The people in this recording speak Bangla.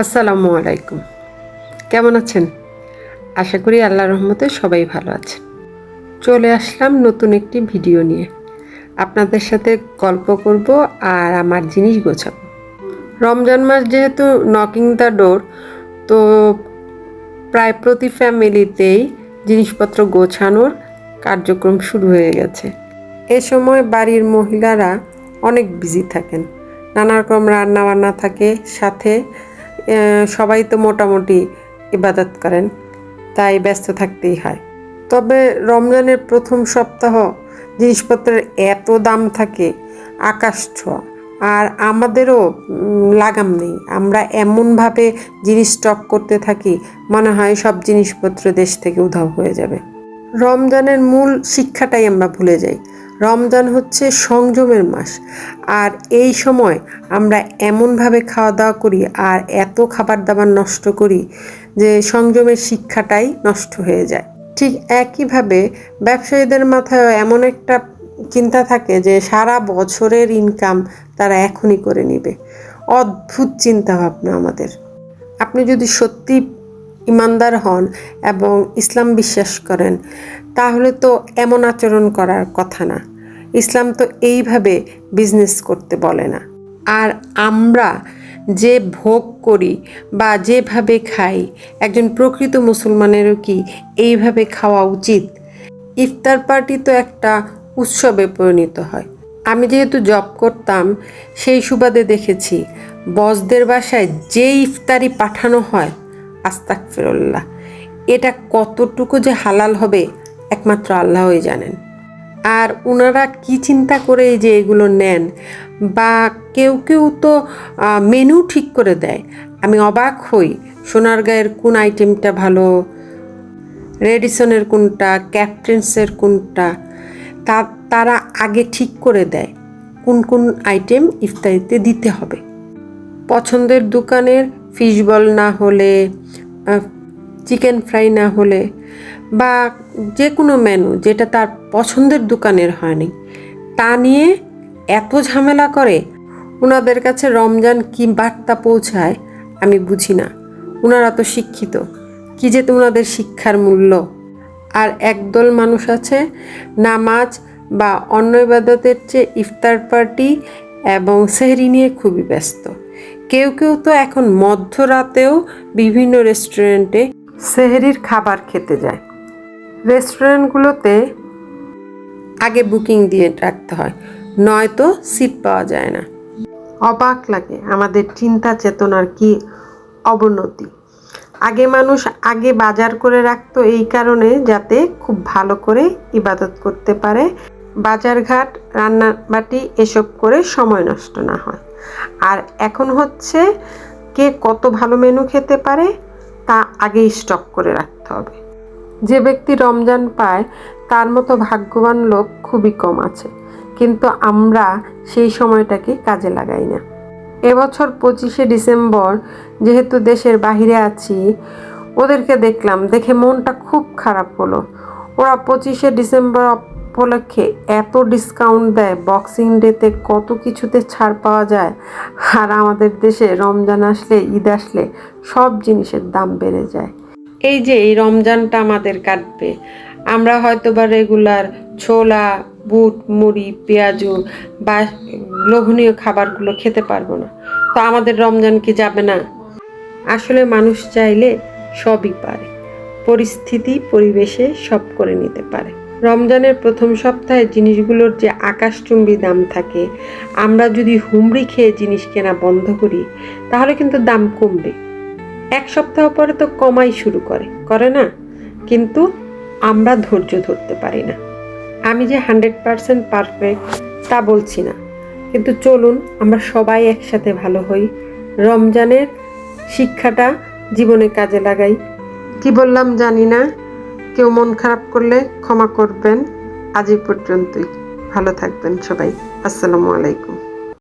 আসসালামু আলাইকুম। কেমন আছেন? আশা করি আল্লাহ রহমতে সবাই ভালো আছেন। চলে আসলাম নতুন একটি ভিডিও নিয়ে। আপনাদের সাথে গল্প করব আর আমার জিনিস গোছাবো। রমজান মাস যেহেতু নকিং দ্য ডোর তো প্রায় প্রতি ফ্যামিলিতেই জিনিসপত্র গোছানোর কার্যক্রম শুরু হয়ে গেছে। এ সময় বাড়ির মহিলারা অনেক বিজি থাকেন। নানা রকম রান্না বান্না থাকে, সাথে সবাই তো মোটামুটি ইবাদত করেন, তাই ব্যস্ত থাকতেই হয়। তবে রমজানের প্রথম সপ্তাহ জিনিসপত্রের এত দাম থাকে, আকাশ ছোঁয়া। আর আমাদেরও লাগাম নেই। আমরা এমনভাবে জিনিস স্টক করতে থাকি, মনে হয় সব জিনিসপত্র দেশ থেকে উধাও হয়ে যাবে। রমজানের মূল শিক্ষাটাই আমরা ভুলে যাই। রমজান হচ্ছে সংযমের মাস। আর এই সময় আমরা এমনভাবে খাওয়া দাওয়া করি আর এত খাবার দাবার নষ্ট করি যে সংযমের শিক্ষাটাই নষ্ট হয়ে যায়। ঠিক একইভাবে ব্যবসায়ীদের মাথায় এমন একটা চিন্তা থাকে যে সারা বছরের ইনকাম তারা এখনই করে নেবে। অদ্ভুত চিন্তা ভাবনা আমাদের। আপনি যদি সত্যি ইমানদার হন এবং ইসলাম বিশ্বাস করেন, তাহলে তো এমন আচরণ করার কথা না। ইসলাম তো এইভাবে বিজনেস করতে বলে না। আর আমরা যে ভোগ করি বা যেভাবে খাই, একজন প্রকৃত মুসলমানেরও কি এইভাবে খাওয়া উচিত? ইফতার পার্টি তো একটা উৎসবে পরিণত হয়। আমি যেহেতু জব করতাম, সেই সুবাদে দেখেছি, বসদের বাসায় যে ইফতারি পাঠানো হয় আস্তাক ফিরল্লাহ এটা কতটুকু যে হালাল হবে, একমাত্র আল্লাহই জানেন। আর ওনারা কি চিন্তা করে যে এগুলো নেন? বা কেউ কেউ তো মেনু ঠিক করে দেয়। আমি অবাক হই। সোনারগাঁয়ের কোন আইটেমটা ভালো? রেডিসনের কোনটা? ক্যাপ্টেন্সের কোনটা? তা, তারা আগে ঠিক করে দেয় কোন কোন আইটেম ইফতারিতে দিতে হবে। পছন্দের দোকানের ফিশ বল না হলে চিকেন ফ্রাই না হলে বা যে কোনো মেনু যেটা তার পছন্দের দোকানের হয়নি, তা নিয়ে এত ঝামেলা করে ওনাদের কাছে রমজান কি বার্তা পৌঁছায় আমি বুঝি না। ওনারা তো শিক্ষিত, কি যে ওনাদের শিক্ষার মূল্য। আর একদল মানুষ আছে, নামাজ বা অন্য ইবাদতের চেয়ে ইফতার পার্টি এবং সেহরি নিয়ে খুবই ব্যস্ত। কেউ কেউ তো এখন মধ্যরাতেও বিভিন্ন রেস্টুরেন্টে সেহরির খাবার খেতে যায়। রেস্টুরেন্টগুলোতে আগে বুকিং দিয়ে রাখতে হয়, নয়তো সিট পাওয়া যায় না। অবাক লাগে আমাদের চিন্তা চেতনার কি অবনতি। আগে মানুষ আগে বাজার করে রাখতো এই কারণে যাতে খুব ভালো করে ইবাদত করতে পারে। বাজারঘাট, রান্নাবাটি এসব করে সময় নষ্ট না হয়। আর এখন হচ্ছে কে কত ভালো মেনু খেতে পারে তা আগেই স্টক করে রাখতে হবে। যে ব্যক্তি রমজান পায়, তার মতো ভাগ্যবান লোক খুবই কম আছে। কিন্তু আমরা সেই সময়টাকে কাজে লাগাই না। এবছর পঁচিশে ডিসেম্বর, যেহেতু দেশের বাহিরে আছি, ওদেরকে দেখলাম, দেখে মনটা খুব খারাপ হলো। ওরা পঁচিশে ডিসেম্বর উপলক্ষে এত ডিসকাউন্ট দেয় বক্সিং ডেতে কত কিছুতে ছাড় পাওয়া যায়। আর আমাদের দেশে রমজান আসলে, ঈদ আসলে সব জিনিসের দাম বেড়ে যায়। এই যে, এই রমজানটা আমাদের কাটবে। আমরা হয়তো বা রেগুলার ছোলা, বুট, মুড়ি, পেঁয়াজু বা লোভনীয় খাবারগুলো খেতে পারব না। তো আমাদের রমজান কি যাবে না? আসলে মানুষ চাইলে সবই পারে। পরিস্থিতি, পরিবেশে সব করে নিতে পারে। রমজানের প্রথম সপ্তাহে জিনিসগুলোর যে আকাশচুম্বী দাম থাকে, আমরা যদি হুমড়ি খেয়ে জিনিস কেনা বন্ধ করি, তাহলে কিন্তু দাম কমবে। এক সপ্তাহ পরে তো কমাই শুরু করে করে না? কিন্তু আমরা ধৈর্য ধরতে পারি না। আমি যে হান্ড্রেড পারসেন্ট পারফেক্ট, তা বলছি না। কিন্তু চলুন, আমরা সবাই একসাথে ভালো হই। রমজানের শিক্ষাটা জীবনে কাজে লাগাই। কি বললাম জানি না। কেউ মন খারাপ করলে ক্ষমা করবেন। আজ পর্যন্তই। ভালো থাকবেন সবাই। আসসালামু আলাইকুম।